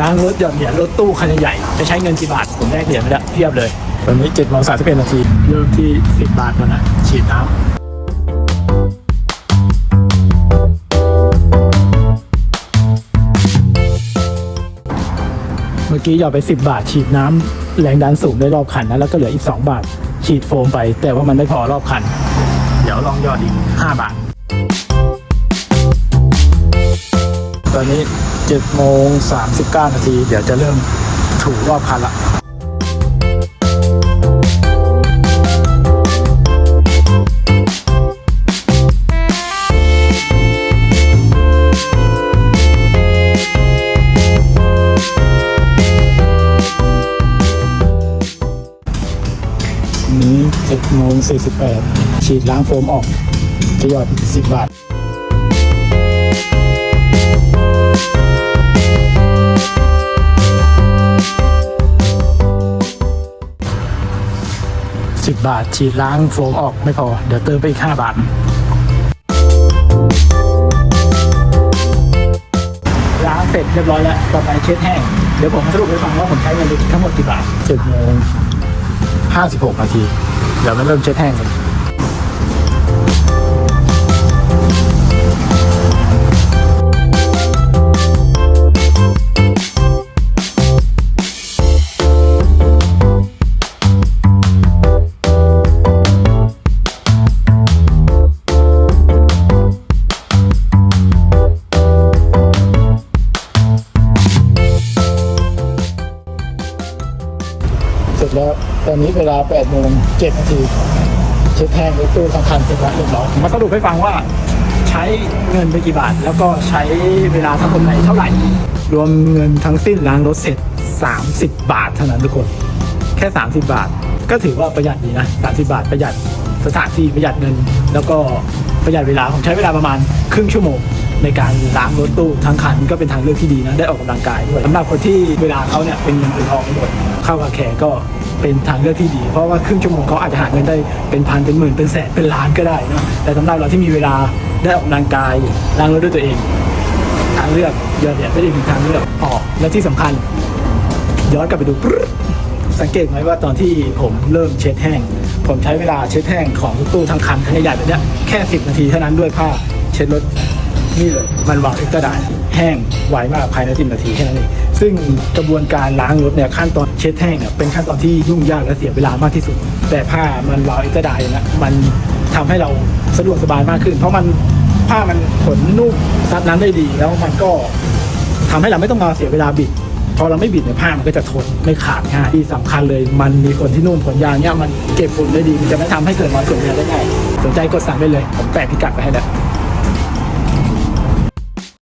ล้างรถหย่อนเหรียญรถตู้คันใหญ่ๆจะใช้เงินกี่บาทผมได้เหรียญไปแล้วเทียบเลยตอนนี้7จ็ดโมงสามสิบเอ็ดนาทีเริ่มที่ 10 บาทก่อนนะฉีดน้ำเมื่อกี้หยอดไป 10 บาท ฉีดน้ำแรงดันสูงได้รอบคันนะแล้วก็เหลืออีก 2 บาท ฉีดโฟมไป แต่ว่ามันไม่พอรอบคัน เดี๋ยวลองหยอดอีก 5 บาท ตอนนี้7โมง39 นาที เดี๋ยวจะเริ่มถูรอบคันละนี้7โมง48ฉีดล้างโฟมออกจะยอด 10 บาท 10 บาท ฉีดล้างโฟมออกไม่พอ เดี๋ยวเติมไปอีก 5 บาท ล้างเสร็จเรียบร้อยแล้ว ต่อไปเช็ดแห้ง เดี๋ยวผมสรุปให้ฟังว่าผมใช้เงินไปทั้งหมดกี่บาท7โมง56 นาที เดี๋ยวมาเริ่มเช็ดแห้งกัน ร็จแล้ว ตอนนี้เวลา8โมง7นาทีเช็ดแห้งรถตู้ทั้งคันเสร็จแล้วเรียบร้อยมาสรุปให้ฟังว่าใช้เงินไปกี่บาท แล้วก็ใช้เวลาทั้งหมดไหนเท่าไหร่ รวมเงินทั้งสิ้นล้างรถเสร็จ 30 บาทเท่านั้นทุกคน แค่ 30 บาท ก็ถือว่าประหยัดดีนะ30 บาทประหยัดสถานที่ประหยัดเงิน แล้วก็ประหยัดเวลาผมใช้เวลาประมาณครึ่งชั่วโมงในการล้างรถตู้ทั้งคันก็เป็นทางเลือกที่ดีนะได้ออกกำลังกายด้วยสำหรับคนที่เวลาเขาเนี่ยเป็นเงินเป็นทองหมดเข้ากับแขกก็ เป็นทางเลือกที่ดี เพราะว่าครึ่งชั่วโมงเขาอาจจะหาเงินได้เป็นพันเป็นหมื่นเป็นแสนเป็นล้านก็ได้นะแต่สำหรับเราที่มีเวลาได้ออกกำลังกายล้างรถด้วยตัวเอง ทางเลือกยอดเนี่ยไม่ได้มีทางเลือกออกและที่สำคัญ ย้อนกลับไปดูสังเกตไหมว่าตอนที่ผมเริ่มเช็ดแห้ง ผมใช้เวลาเช็ดแห้งของตู้ทั้งคันคันใหญ่ๆแบบเนี้ยแค่ 10 นาทีเท่านั้นด้วยผ้าเช็ดรถนี่เลยมันวางเอ็กซ์ตร้าไดแห้งไวมากภายใน10นาทีแค่นั้นเองซึ่งกระบวนการล้างรถเนี่ยขั้นตอนเช็ดแห้งเนี่ยเป็นขั้นตอนที่ยุ่งยากและเสียเวลามากที่สุด แต่ผ้ามันวาอ็กซ์ตร้าไดนะมันทำให้เราสะดวกสบายมากขึ้น เพราะมันผ้ามันขนนุ่มซับน้ำได้ดี แล้วมันก็ทำให้เราไม่ต้องมาเสียเวลาบิดพอเราไม่บิดเนี่ยผ้ามันก็จะทนไม่ขาดง่ายที่สำคัญเลย มันมีคนที่นุ่มขนยางเนี่ยมันเก็บฝุ่นได้ดีมันจะไม่ทำให้เกิดรอยขนยางได้ง่ายสนใจกดสั่งได้เลยผมแปะพิกัดไปให้แล้ว